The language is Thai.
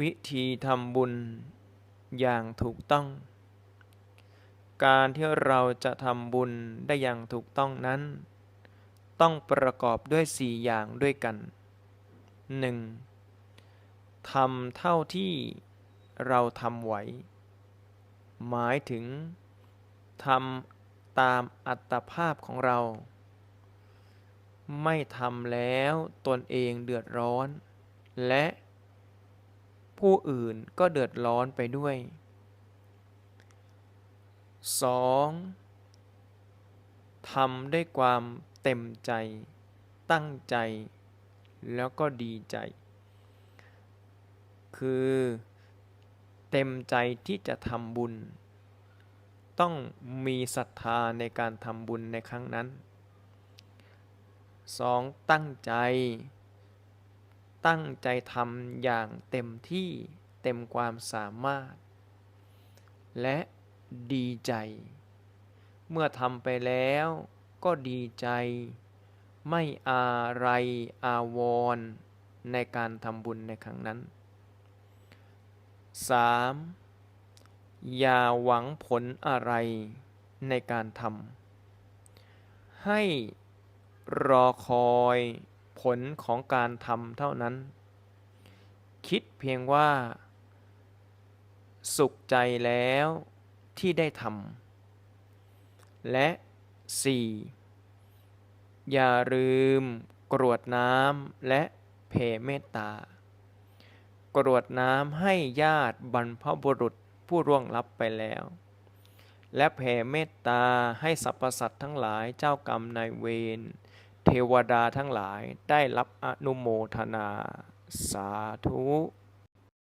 วิธีทำบุญอย่างถูกต้อง การที่เราจะทำบุญได้อย่างถูกต้องนั้น ต้องประกอบด้วยสี่อย่างด้วยกัน 1. ทำเท่าที่เราทำไหว หมายถึงทำตามอัตภาพของเรา ไม่ทำแล้วตนเองเดือดร้อน และ ผู้อื่นก็เดือดร้อนไปด้วย 2. ทำด้วยความเต็มใจ ตั้งใจ แล้วก็ดีใจ คือเต็มใจที่จะทำบุญ ต้องมีศรัทธาในการทำบุญในครั้งนั้น 2. ตั้งใจ ตั้งใจทำอย่างเต็มที่เต็มความสามารถ และดีใจ เมื่อทำไปแล้วก็ดีใจ ไม่อะไรอาวร์ในการทำบุญในครั้งนั้น 3. อย่าหวังผลอะไรในการทำให้รอคอย ลของการทำเท่านั้น คิดเพียงว่า สุขใจแล้วที่ได้ทำและ 4. อย่าลืมกรวดน้ำและแผ่เมตตากรวดน้ำให้ญาติบรรพบุรุษผู้ร่วงลับไปแล้ว และแผ่เมตตาให้สรรพสัตว์ทั้งหลายเจ้ากรรมนายเวร เทวดาทั้งหลายได้รับอนุโมทนา สาธุ